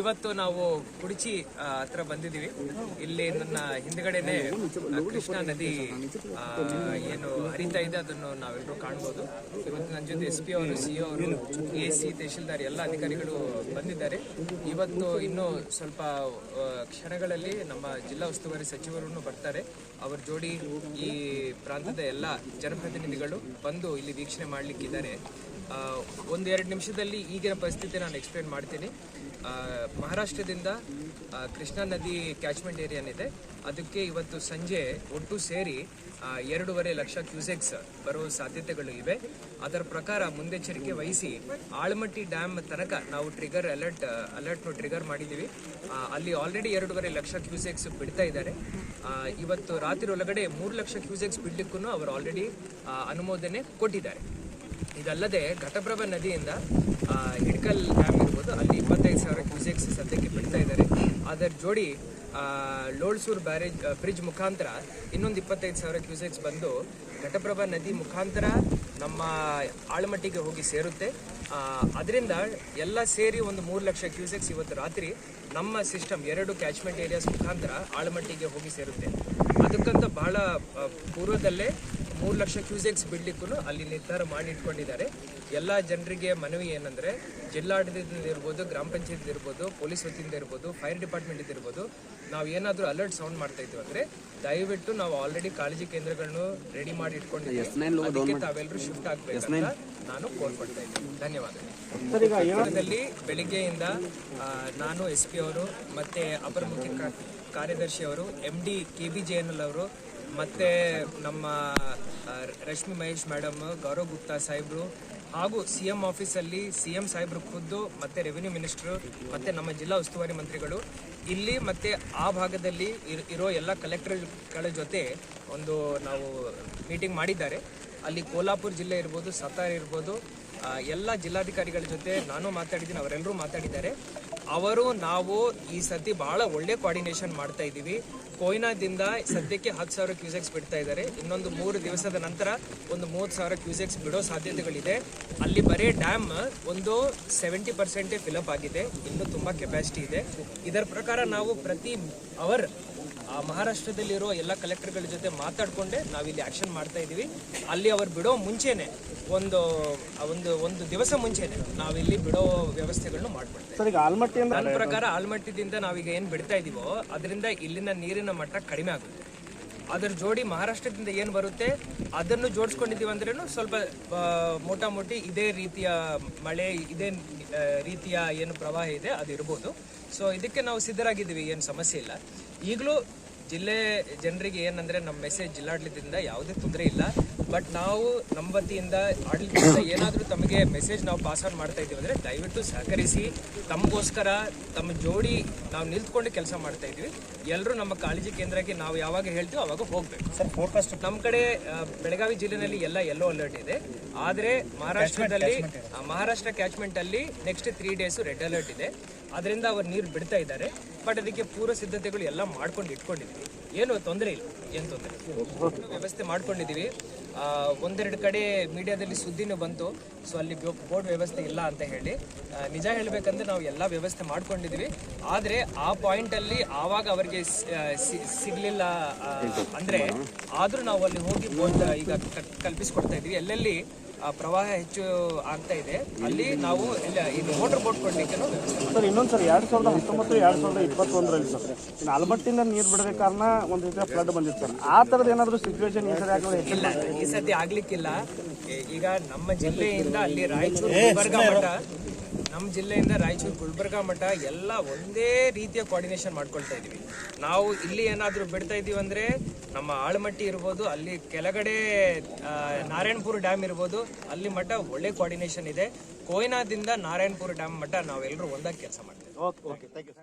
ಇವತ್ತು ನಾವು ಕುಡಿಚಿ ಹತ್ರ ಬಂದಿದ್ದೀವಿ. ಇಲ್ಲಿ ನನ್ನ ಹಿಂದ್ಗಡೆನೆ ಕೃಷ್ಣ ನದಿ ಏನು ಹರಿತಾ ಇದೆ, ಅದನ್ನು ನಾವೆಲ್ಲರೂ ಕಾಣ್ಬೋದು. ಇವತ್ತು ನನ್ನ ಜೊತೆ ಎಸ್ ಪಿ ಅವರು ಸಿ ಅವರು ಎ ಸಿ ತಹಶೀಲ್ದಾರ್ ಎಲ್ಲ ಅಧಿಕಾರಿಗಳು ಬಂದಿದ್ದಾರೆ. ಇವತ್ತು ಇನ್ನು ಸ್ವಲ್ಪ ಕ್ಷಣಗಳಲ್ಲಿ ನಮ್ಮ ಜಿಲ್ಲಾ ಉಸ್ತುವಾರಿ ಸಚಿವರನ್ನು ಬರ್ತಾರೆ. ಅವರ ಜೋಡಿ ಈ ಪ್ರಾಂತದ ಎಲ್ಲ ಜನಪ್ರತಿನಿಧಿಗಳು ಬಂದು ಇಲ್ಲಿ ವೀಕ್ಷಣೆ ಮಾಡಲಿಕ್ಕಿದ್ದಾರೆ. ಒಂದೆರಡು ನಿಮಿಷದಲ್ಲಿ ಈಗಿನ ಪರಿಸ್ಥಿತಿ ನಾನು ಎಕ್ಸ್ಪ್ಲೇನ್ ಮಾಡ್ತೀನಿ. ಮಹಾರಾಷ್ಟ್ರದಿಂದ ಕೃಷ್ಣಾ ನದಿ ಕ್ಯಾಚ್ಮೆಂಟ್ ಏರಿಯಾ ಏನಿದೆ ಅದಕ್ಕೆ ಇವತ್ತು ಸಂಜೆ ಒಟ್ಟು ಸೇರಿ ಎರಡೂವರೆ ಲಕ್ಷ ಕ್ಯೂಸೆಕ್ಸ್ ಬರುವ ಸಾಧ್ಯತೆಗಳು ಇವೆ. ಅದರ ಪ್ರಕಾರ ಮುಂದೆಚ್ಚರಿಕೆ ವಹಿಸಿ ಆಳಮಟ್ಟಿ ಡ್ಯಾಮ್ ತನಕ ನಾವು ಟ್ರಿಗರ್ ಅಲರ್ಟ್, ಅಲರ್ಟ್ನು ಟ್ರಿಗರ್ ಮಾಡಿದ್ದೀವಿ. ಅಲ್ಲಿ ಆಲ್ರೆಡಿ ಎರಡೂವರೆ ಲಕ್ಷ ಕ್ಯೂಸೆಕ್ಸ್ ಬಿಡ್ತಾ ಇದ್ದಾರೆ. ಇವತ್ತು ರಾತ್ರಿ ಒಳಗಡೆ ಮೂರು ಲಕ್ಷ ಕ್ಯೂಸೆಕ್ಸ್ ಬಿಡ್ಲಿಕ್ಕೂ ಅವರು ಆಲ್ರೆಡಿ ಅನುಮೋದನೆ ಕೊಟ್ಟಿದ್ದಾರೆ. ಇದಲ್ಲದೆ ಘಟಪ್ರಭಾ ನದಿಯಿಂದ ಹಿಡ್ಕಲ್ ಡ್ಯಾಮ್ ಇರ್ಬೋದು, ಅಲ್ಲಿ ಇಪ್ಪತ್ತೈದು ಸಾವಿರ ಕ್ಯೂಸೆಕ್ಸ್ ಸದ್ಯಕ್ಕೆ ಬಿಡ್ತಾ ಇದ್ದಾರೆ ಅದರ ಜೋಡಿ ಲೋಳ್ಸೂರ್ ಬ್ಯಾರೇಜ್ ಬ್ರಿಡ್ಜ್ ಮುಖಾಂತರ ಇನ್ನೊಂದು ಇಪ್ಪತ್ತೈದು ಸಾವಿರ ಕ್ಯೂಸೆಕ್ಸ್ ಬಂದು ಘಟಪ್ರಭಾ ನದಿ ಮುಖಾಂತರ ನಮ್ಮ ಆಳಮಟ್ಟಿಗೆ ಹೋಗಿ ಸೇರುತ್ತೆ. ಅದರಿಂದ ಎಲ್ಲ ಸೇರಿ ಒಂದು ಮೂರು ಲಕ್ಷ ಕ್ಯೂಸೆಕ್ಸ್ ಇವತ್ತು ರಾತ್ರಿ ನಮ್ಮ ಸಿಸ್ಟಮ್, ಎರಡು ಕ್ಯಾಚ್ಮೆಂಟ್ ಏರಿಯಾಸ್ ಮುಖಾಂತರ ಆಳಮಟ್ಟಿಗೆ ಹೋಗಿ ಸೇರುತ್ತೆ. ಅದಕ್ಕಂತ ಬಹಳ ಪೂರ್ವದಲ್ಲೇ ಮೂರು ಲಕ್ಷ ಕ್ಯೂಸೆಕ್ಸ್ ಬಿಡ್ಲಿಕ್ಕೂ ಅಲ್ಲಿ ನಿರ್ಧಾರ ಮಾಡಿ ಇಟ್ಕೊಂಡಿದ್ದಾರೆ. ಎಲ್ಲ ಜನರಿಗೆ ಮನವಿ ಏನಂದ್ರೆ ಜಿಲ್ಲಾಡಳಿತದಿಂದ ಇರ್ಬೋದು ಗ್ರಾಮ ಪಂಚಾಯತ್ ಇರ್ಬೋದು ಪೊಲೀಸ್ ವತಿಯಿಂದ ಇರ್ಬೋದು ಫೈರ್ ಡಿಪಾರ್ಟ್ಮೆಂಟ್ ಇರ್ಬೋದು ನಾವು ಏನಾದರೂ ಅಲರ್ಟ್ ಸೌಂಡ್ ಮಾಡ್ತಾ ಇದ್ದೀವಿ ಅಂದರೆ ದಯವಿಟ್ಟು ನಾವು ಆಲ್ರೆಡಿ ಕಾಳಜಿ ಕೇಂದ್ರಗಳನ್ನು ರೆಡಿ ಮಾಡಿ ಇಟ್ಕೊಂಡಿದ್ದೀವಿ. ತಾವೆಲ್ಲರೂ ಶಿಫ್ಟ್ ಆಗಬೇಕು ನಾನು ಕೋರ್ಪಡ್ತಾ ಇದ್ದೀನಿ. ಧನ್ಯವಾದಗಳು. ಬೆಳಿಗ್ಗೆಯಿಂದ ನಾನು ಎಸ್ ಪಿ ಅವರು ಮತ್ತೆ ಅಪರ ಮುಖ್ಯ ಕಾರ್ಯದರ್ಶಿ ಅವರು M D K B J N L ಅವರು ಮತ್ತೆ ನಮ್ಮ ರಶ್ಮಿ ಮಹೇಶ್ ಮೇಡಮ್ ಗೌರವ್ ಗುಪ್ತಾ ಸಾಹೇಬ್ರು, ಹಾಗೂ ಸಿ ಎಂ ಆಫೀಸಲ್ಲಿ ಸಿ ಎಂ ಸಾಹೇಬ್ರು ಖುದ್ದು, ಮತ್ತೆ ರೆವಿನ್ಯೂ ಮಿನಿಸ್ಟ್ರು ಮತ್ತೆ ನಮ್ಮ ಜಿಲ್ಲಾ ಉಸ್ತುವಾರಿ ಮಂತ್ರಿಗಳು. ಇಲ್ಲಿ ಮತ್ತೆ ಆ ಭಾಗದಲ್ಲಿ ಇರ್- ಎಲ್ಲ ಕಲೆಕ್ಟರ್ಗಳ ಜೊತೆ ಒಂದು ನಾವು ಮೀಟಿಂಗ್ ಮಾಡಿದ್ದಾರೆ. ಅಲ್ಲಿ ಕೋಲಾಪುರ ಜಿಲ್ಲೆ ಇರ್ಬೋದು ಸತಾರ ಇರ್ಬೋದು ಎಲ್ಲ ಜಿಲ್ಲಾಧಿಕಾರಿಗಳ ಜೊತೆ ನಾನು ಮಾತಾಡಿದ್ದೀನಿ, ಅವರೆಲ್ಲರೂ ಮಾತಾಡಿದ್ದಾರೆ. ಅವರು ನಾವು ಈ ಸತಿ ಬಹಳ ಒಳ್ಳೆ ಕೋಆರ್ಡಿನೇಷನ್ ಮಾಡ್ತಾ ಇದ್ದೀವಿ. ಕೊಯ್ನಾದಿಂದ ಸದ್ಯಕ್ಕೆ ಹತ್ತು ಸಾವಿರ ಕ್ಯೂಸೆಕ್ಸ್ ಬಿಡ್ತಾ ಇದ್ದಾರೆ. ಇನ್ನೊಂದು ಮೂರು ದಿವಸದ ನಂತರ ಒಂದು ಮೂವತ್ತು ಸಾವಿರ ಕ್ಯೂಸೆಕ್ಸ್ ಬಿಡೋ ಸಾಧ್ಯತೆಗಳಿದೆ. ಅಲ್ಲಿ ಬರೀ ಡ್ಯಾಮ್ ಒಂದು ಸೆವೆಂಟಿ ಪರ್ಸೆಂಟೇ ಫಿಲಪ್ ಆಗಿದೆ. ಇನ್ನು ತುಂಬ ಕೆಪಾಸಿಟಿ ಇದೆ. ಇದರ ಪ್ರಕಾರ ನಾವು ಪ್ರತಿ ಅವರ್ ಮಹಾರಾಷ್ಟ್ರದಲ್ಲಿರೋ ಎಲ್ಲ ಕಲೆಕ್ಟರ್ಗಳ ಜೊತೆ ಮಾತಾಡ್ಕೊಂಡೆ ನಾವಿಲ್ಲಿ ಆ್ಯಕ್ಷನ್ ಮಾಡ್ತಾ ಇದ್ದೀವಿ. ಅಲ್ಲಿ ಅವ್ರು ಬಿಡೋ ಮುಂಚೆನೆ ಒಂದು ಒಂದು ಒಂದು ದಿವಸ ಮುಂಚೆನೆ ನಾವಿಲ್ಲಿ ಬಿಡೋ ವ್ಯವಸ್ಥೆಗಳನ್ನು ಮಾಡ್ಬಿಡ್ತೀವಿ ಸರ್ ಈಗ ಆಲ್ಮಟ್ಟಿಯಿಂದ ನನ್ನ ಪ್ರಕಾರ ಆಲ್ಮಟ್ಟಿದಿಂದ ನಾವೀಗ ಏನು ಬಿಡ್ತಾ ಇದ್ದೀವೋ ಅದರಿಂದ ಇಲ್ಲಿನ ನೀರಿನ ಮಟ್ಟ ಕಡಿಮೆ ಆಗುತ್ತೆ. ಅದರ ಜೋಡಿ ಮಹಾರಾಷ್ಟ್ರದಿಂದ ಏನು ಬರುತ್ತೆ ಅದನ್ನು ಜೋಡಿಸ್ಕೊಂಡಿದ್ದೀವಿ ಅಂದ್ರೇನು ಸ್ವಲ್ಪ ಮೋಟಾ ಮೋಟಾಮೋಟಿ ಇದೇ ರೀತಿಯ ಮಳೆ ಇದೇ ರೀತಿಯ ಏನು ಪ್ರವಾಹ ಇದೆ ಅದು ಇರ್ಬೋದು. ಸೊ ಇದಕ್ಕೆ ನಾವು ಸಿದ್ಧರಾಗಿದ್ದೀವಿ ಏನು ಸಮಸ್ಯೆ ಇಲ್ಲ. ಈಗಲೂ ಜಿಲ್ಲೆ ಜನರಿಗೆ ಏನಂದ್ರೆ ನಮ್ಮ ಮೆಸೇಜ್ ಜಿಲ್ಲಾಡಳಿತದಿಂದ ಯಾವುದೇ ತೊಂದರೆ ಇಲ್ಲ. ಬಟ್ ನಾವು ನಮ್ಮ ವತಿಯಿಂದ ಆಡಳಿತದಿಂದ ಏನಾದರೂ ತಮಗೆ ಮೆಸೇಜ್ ನಾವು ಪಾಸ್ ಆನ್ ಮಾಡ್ತಾ ಇದ್ದೀವಿ ಅಂದರೆ ದಯವಿಟ್ಟು ಸಹಕರಿಸಿ. ತಮಗೋಸ್ಕರ ತಮ್ಮ ಜೋಡಿ ನಾವು ನಿಂತ್ಕೊಂಡು ಕೆಲಸ ಮಾಡ್ತಾ ಇದ್ದೀವಿ. ಎಲ್ಲರೂ ನಮ್ಮ ಕಾಳಜಿ ಕೇಂದ್ರಕ್ಕೆ ನಾವು ಯಾವಾಗ ಹೇಳ್ತೀವೋ ಅವಾಗ ಹೋಗ್ಬೇಕು. ಸರ್ ಫೋಕಸ್ ನಮ್ಮ ಕಡೆ ಬೆಳಗಾವಿ ಜಿಲ್ಲೆಯಲ್ಲಿ ಎಲ್ಲ ಎಲ್ಲೋ ಅಲರ್ಟ್ ಇದೆ. ಆದರೆ ಮಹಾರಾಷ್ಟ್ರದಲ್ಲಿ Maharashtra ಕ್ಯಾಚ್ಮೆಂಟಲ್ಲಿ next three days red alert ಇದೆ. ಅದರಿಂದ ಅವರು ನೀರು ಬಿಡ್ತಾ ಇದ್ದಾರೆ. ಬಟ್ ಅದಕ್ಕೆ ಪೂರ್ವ ಸಿದ್ಧತೆಗಳು ಎಲ್ಲ ಮಾಡ್ಕೊಂಡು ಇಟ್ಕೊಂಡಿದ್ವಿ. ಏನು ತೊಂದರೆ ಇಲ್ಲ ಏನು ತೊಂದರೆ ವ್ಯವಸ್ಥೆ ಮಾಡ್ಕೊಂಡಿದ್ದೀವಿ. ಆ, ಒಂದೆರಡು ಕಡೆ ಮೀಡಿಯಾದಲ್ಲಿ ಸುದ್ದಿನೂ ಬಂತು. ಸೊ ಅಲ್ಲಿ ಬೋರ್ಡ್ ವ್ಯವಸ್ಥೆ ಇಲ್ಲ ಅಂತ ಹೇಳಿ. ನಿಜ ಹೇಳಬೇಕಂದ್ರೆ ನಾವು ಎಲ್ಲ ವ್ಯವಸ್ಥೆ ಮಾಡ್ಕೊಂಡಿದ್ದೀವಿ. ಆದ್ರೆ ಆ ಪಾಯಿಂಟ್ ಅಲ್ಲಿ ಆವಾಗ ಅವರಿಗೆ ಸಿಗಲಿಲ್ಲ ಅಂದರೆ ಆದರೂ ನಾವು ಅಲ್ಲಿ ಹೋಗಿ ಈಗ ಕಲ್ಪಿಸ್ಕೊಡ್ತಾ ಇದೀವಿ ಎಲ್ಲೆಲ್ಲಿ ಪ್ರವಾಹ ಹೆಚ್ಚು ಆಗ್ತಾ ಇದೆ. ಅಲ್ಲಿ ನಾವು ಇದು ಮೋಟರ್ ಬೋಟ್ ಕೊಡ್ಲಿಕ್ಕೆ ಸರ್ ಇನ್ನೊಂದು ಸರ್ ಎರಡು ಸಾವಿರದ ಹತ್ತೊಂಬತ್ತು ಎರಡು ಸಾವಿರದ ಇಪ್ಪತ್ತೊಂದರಲ್ಲಿ ಸರ್. ಇನ್ನು ನೀರ್ ನೀರು ಬಿಡದ ಕಾರಣ ಒಂದು ರೀತಿಯ ಫ್ಲಡ್ ಬಂದಿತ್ತು ಸರ್. ಆ ಥರದ್ದು ಏನಾದರೂ ಸಿಚುವೇಶನ್ ಈ ಸರಿ ಯಾಕಂದ್ರೆ ಇಲ್ಲ ಈ ಸತಿ ಆಗ್ಲಿಕ್ಕಿಲ್ಲ. ಈಗ ನಮ್ಮ ಜಿಲ್ಲೆಯಿಂದ ಅಲ್ಲಿ ರಾಯಚೂರು ಗುಲ್ಬರ್ಗಾ ಮಠ ನಮ್ಮ ಜಿಲ್ಲೆಯಿಂದ ರಾಯಚೂರು ಗುಲ್ಬರ್ಗಾ ಮಠ ಎಲ್ಲ ಒಂದೇ ರೀತಿಯ ಕೋಆರ್ಡಿನೇಷನ್ ಮಾಡ್ಕೊಳ್ತಾ ಇದ್ದೀವಿ. ನಾವು ಇಲ್ಲಿ ಏನಾದರೂ ಬಿಡ್ತಾ ಇದ್ದೀವಿ ಅಂದರೆ ನಮ್ಮ ಆಳಮಟ್ಟಿ ಇರ್ಬೋದು, ಅಲ್ಲಿ ಕೆಳಗಡೆ ನಾರಾಯಣಪುರ ಡ್ಯಾಮ್ ಇರ್ಬೋದು, ಅಲ್ಲಿ ಮಠ ಒಳ್ಳೆ ಕೋಆರ್ಡಿನೇಷನ್ ಇದೆ. ಕೊಯ್ನಾದಿಂದ ನಾರಾಯಣಪುರ ಡ್ಯಾಮ್ ಮಠ ನಾವೆಲ್ಲರೂ ಒಂದಾಗಿ ಕೆಲಸ ಮಾಡ್ತೀವಿ ಓಕೆ ಓಕೆ ಥ್ಯಾಂಕ್ ಯು